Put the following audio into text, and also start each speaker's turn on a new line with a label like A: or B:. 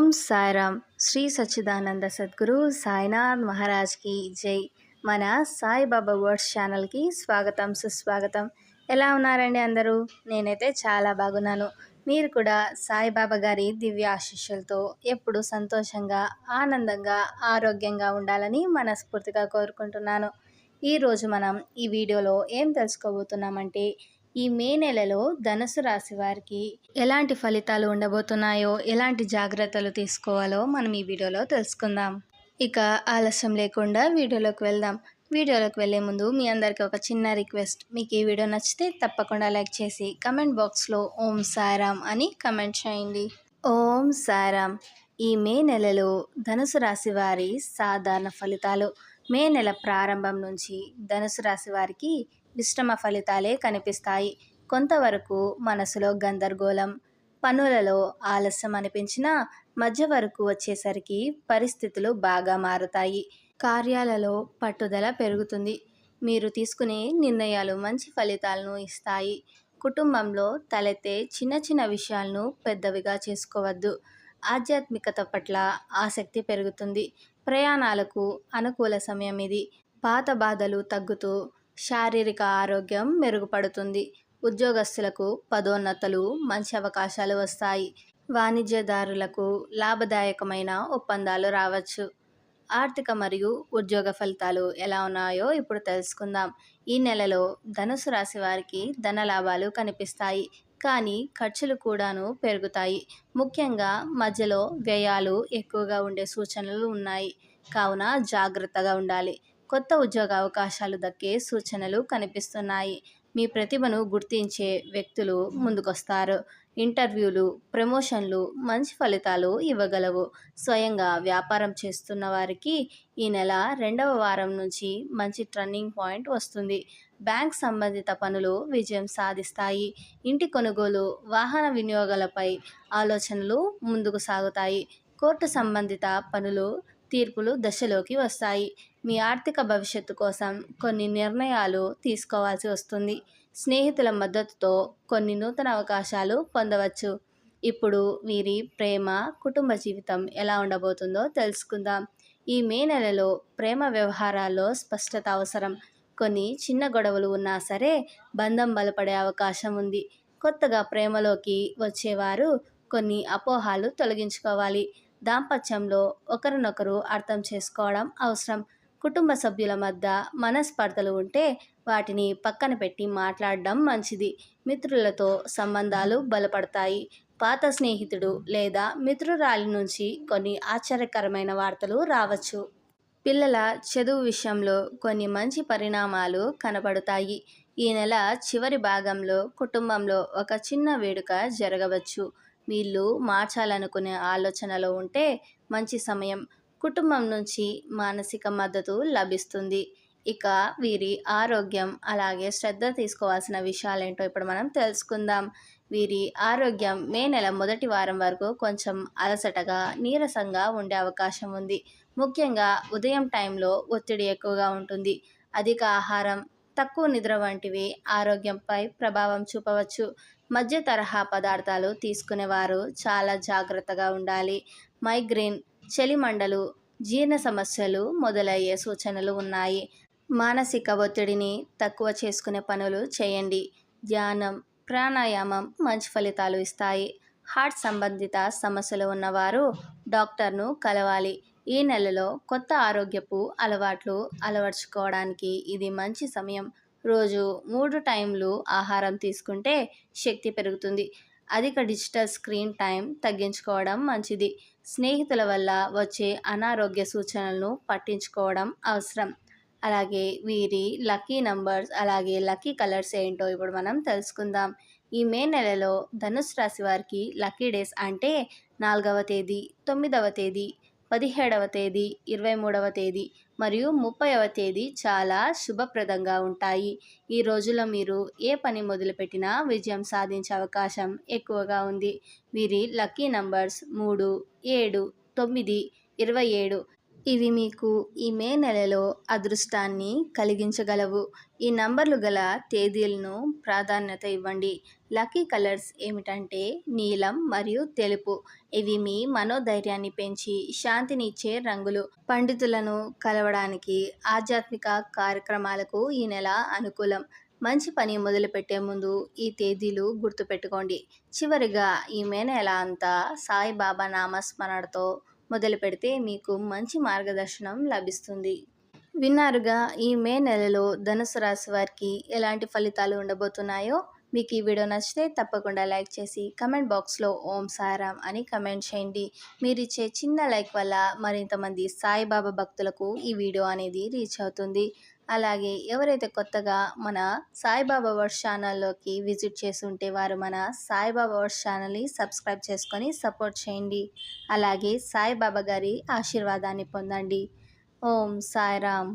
A: ఓం సాయిరామ్. శ్రీ సచ్చిదానంద సద్గురు సాయినాథ్ మహారాజ్కి జై. మన సాయిబాబా వర్డ్స్ ఛానల్కి స్వాగతం సుస్వాగతం. ఎలా ఉన్నారండి అందరూ? నేనైతే చాలా బాగున్నాను. మీరు కూడా సాయిబాబా గారి దివ్య ఆశీస్సులతో ఎప్పుడు సంతోషంగా ఆనందంగా ఆరోగ్యంగా ఉండాలని మనస్ఫూర్తిగా కోరుకుంటున్నాను. ఈరోజు మనం ఈ వీడియోలో ఏం తెలుసుకోబోతున్నామంటే ఈ మే నెలలో ధనుసు రాశి వారికి ఎలాంటి ఫలితాలు ఉండబోతున్నాయో ఎలాంటి జాగ్రత్తలు తీసుకోవాలో మనం ఈ వీడియోలో తెలుసుకుందాం. ఇక ఆలస్యం లేకుండా వీడియోలోకి వెళ్దాం. వీడియోలోకి వెళ్ళే ముందు మీ అందరికీ ఒక చిన్న రిక్వెస్ట్. మీకు ఈ వీడియో నచ్చితే తప్పకుండా లైక్ చేసి కమెంట్ బాక్స్లో ఓం సారామ్ అని కమెంట్ చేయండి. ఓం సారామ్ ఈ మే నెలలో ధనుసు రాశి వారి సాధారణ ఫలితాలు. మే నెల ప్రారంభం నుంచి ధనుసు రాశి వారికి మిశ్రమ ఫలితాలే కనిపిస్తాయి. కొంతవరకు మనసులో గందరగోళం పనులలో ఆలస్యం అనిపించినా మధ్య వరకు వచ్చేసరికి పరిస్థితులు బాగా మారుతాయి. కార్యాలలో పట్టుదల పెరుగుతుంది. మీరు తీసుకునే నిర్ణయాలు మంచి ఫలితాలను ఇస్తాయి. కుటుంబంలో తలెత్తే చిన్న చిన్న విషయాలను పెద్దవిగా చేసుకోవద్దు. ఆధ్యాత్మికత పట్ల ఆసక్తి పెరుగుతుంది. ప్రయాణాలకు అనుకూల సమయం ఇది. పాత బాధలు తగ్గుతూ శారీరక ఆరోగ్యం మెరుగుపడుతుంది. ఉద్యోగస్తులకు పదోన్నతలు మంచి అవకాశాలు వస్తాయి. వాణిజ్యదారులకు లాభదాయకమైన ఒప్పందాలు రావచ్చు. ఆర్థిక మరియు ఉద్యోగ ఫలితాలు ఎలా ఉన్నాయో ఇప్పుడు తెలుసుకుందాం. ఈ నెలలో ధనుసు రాశి వారికి ధన లాభాలు కనిపిస్తాయి. కానీ ఖర్చులు కూడాను పెరుగుతాయి. ముఖ్యంగా మధ్యలో వ్యయాలు ఎక్కువగా ఉండే సూచనలు ఉన్నాయి. కావున జాగ్రత్తగా ఉండాలి. కొత్త ఉద్యోగ అవకాశాలు దక్కే సూచనలు కనిపిస్తున్నాయి. మీ ప్రతిభను గుర్తించే వ్యక్తులు ముందుకొస్తారు. ఇంటర్వ్యూలు ప్రమోషన్లు మంచి ఫలితాలు ఇవ్వగలవు. స్వయంగా వ్యాపారం చేస్తున్న వారికి ఈ నెల రెండవ వారం నుంచి మంచి టర్నింగ్ పాయింట్ వస్తుంది. బ్యాంక్ సంబంధిత పనులు విజయం సాధిస్తాయి. ఇంటి కొనుగోలు వాహన వినియోగాలపై ఆలోచనలు ముందుకు సాగుతాయి. కోర్టు సంబంధిత పనులు తీర్పులు దశలోకి వస్తాయి. మీ ఆర్థిక భవిష్యత్తు కోసం కొన్ని నిర్ణయాలు తీసుకోవాల్సి వస్తుంది. స్నేహితుల మద్దతుతో కొన్ని నూతన అవకాశాలు పొందవచ్చు. ఇప్పుడు వీరి ప్రేమ కుటుంబ జీవితం ఎలా ఉండబోతుందో తెలుసుకుందాం. ఈ మే నెలలో ప్రేమ వ్యవహారాల్లో స్పష్టత అవసరం. కొన్ని చిన్న గొడవలు ఉన్నా సరే బంధం బలపడే అవకాశం ఉంది. కొత్తగా ప్రేమలోకి వచ్చేవారు కొన్ని అపోహాలు తొలగించుకోవాలి. దాంపత్యంలో ఒకరినొకరు అర్థం చేసుకోవడం అవసరం. కుటుంబ సభ్యుల మధ్య మనస్పర్ధలు ఉంటే వాటిని పక్కన పెట్టి మాట్లాడడం మంచిది. మిత్రులతో సంబంధాలు బలపడతాయి. పాత స్నేహితుడు లేదా మిత్రురాలి నుంచి కొన్ని ఆశ్చర్యకరమైన వార్తలు రావచ్చు. పిల్లల చదువు విషయంలో కొన్ని మంచి పరిణామాలు కనపడతాయి. ఈ నెల చివరి భాగంలో కుటుంబంలో ఒక చిన్న వేడుక జరగవచ్చు. వీళ్ళు మార్చాలనుకునే ఆలోచనలో ఉంటే మంచి సమయం. కుటుంబం నుంచి మానసిక మద్దతు లభిస్తుంది. ఇక వీరి ఆరోగ్యం అలాగే శ్రద్ధ తీసుకోవాల్సిన విషయాలేంటో ఇప్పుడు మనం తెలుసుకుందాం. వీరి ఆరోగ్యం మే నెల మొదటి వారం వరకు కొంచెం అలసటగా నీరసంగా ఉండే అవకాశం ఉంది. ముఖ్యంగా ఉదయం టైంలో ఒత్తిడి ఎక్కువగా ఉంటుంది. అధిక ఆహారం తక్కువ నిద్ర వంటివి ఆరోగ్యంపై ప్రభావం చూపవచ్చు. మధ్య తరహా పదార్థాలు తీసుకునేవారు చాలా జాగ్రత్తగా ఉండాలి. మైగ్రేన్ చలిమండలు జీర్ణ సమస్యలు మొదలయ్యే సూచనలు ఉన్నాయి. మానసిక ఒత్తిడిని తక్కువ చేసుకునే పనులు చేయండి. ధ్యానం ప్రాణాయామం మంచి ఫలితాలు ఇస్తాయి. హార్ట్ సంబంధిత సమస్యలు ఉన్నవారు డాక్టర్ను కలవాలి. ఈ నెలలో కొత్త ఆరోగ్యపు అలవాట్లు అలవర్చుకోవడానికి ఇది మంచి సమయం. రోజు మూడు టైంలు ఆహారం తీసుకుంటే శక్తి పెరుగుతుంది. అధిక డిజిటల్ స్క్రీన్ టైం తగ్గించుకోవడం మంచిది. స్నేహితుల వల్ల వచ్చే అనారోగ్య సూచనలను పట్టించుకోవడం అవసరం. అలాగే వీరి లక్కీ నంబర్స్ అలాగే లక్కీ కలర్స్ ఏంటో ఇప్పుడు మనం తెలుసుకుందాం. ఈ మే నెలలో ధనుసు రాశి వారికి లక్కీ డేస్ అంటే నాలుగవ తేదీ తొమ్మిదవ తేదీ పదిహేడవ తేదీ ఇరవై మూడవ తేదీ మరియు ముప్పైవ తేదీ చాలా శుభప్రదంగా ఉంటాయి. ఈ రోజుల్లో మీరు ఏ పని మొదలుపెట్టినా విజయం సాధించే అవకాశం ఎక్కువగా ఉంది. వీరి లక్కీ నంబర్స్ మూడు ఏడు తొమ్మిది ఇరవై ఏడు ఇవి మీకు ఈ మే నెలలో అదృష్టాన్ని కలిగించగలవు. ఈ నంబర్లు గల తేదీలను ప్రాధాన్యత ఇవ్వండి. లక్కీ కలర్స్ ఏమిటంటే నీలం మరియు తెలుపు. ఇవి మీ మనోధైర్యాన్ని పెంచి శాంతిని ఇచ్చే రంగులు. పండితులను కలవడానికి ఆధ్యాత్మిక కార్యక్రమాలకు ఈ నెల అనుకూలం. మంచి పని మొదలుపెట్టే ముందు ఈ తేదీలు గుర్తుపెట్టుకోండి. చివరిగా ఈ మే నెల అంతా సాయిబాబా నామస్మరణతో మొదలు పెడితే మీకు మంచి మార్గదర్శనం లభిస్తుంది. విన్నారుగా ఈ మే నెలలో ధనుసు రాశి వారికి ఎలాంటి ఫలితాలు ఉండబోతున్నాయో? మీకు ఈ వీడియో నచ్చితే తప్పకుండా లైక్ చేసి కమెంట్ బాక్స్లో ఓం సాయిరామ్ అని కమెంట్ చేయండి. మీరు ఇచ్చే చిన్న లైక్ వల్ల మరింతమంది సాయిబాబా భక్తులకు ఈ వీడియో అనేది రీచ్ అవుతుంది. అలాగే ఎవరైతే కొత్తగా మన సాయిబాబా వర్డ్స్ ఛానల్లోకి విజిట్ చేసి ఉంటే వారు మన సాయిబాబా వర్డ్స్ ఛానల్ని సబ్స్క్రైబ్ చేసుకొని సపోర్ట్ చేయండి. అలాగే సాయిబాబా గారి ఆశీర్వాదాన్ని పొందండి. ఓం సాయిరామ్.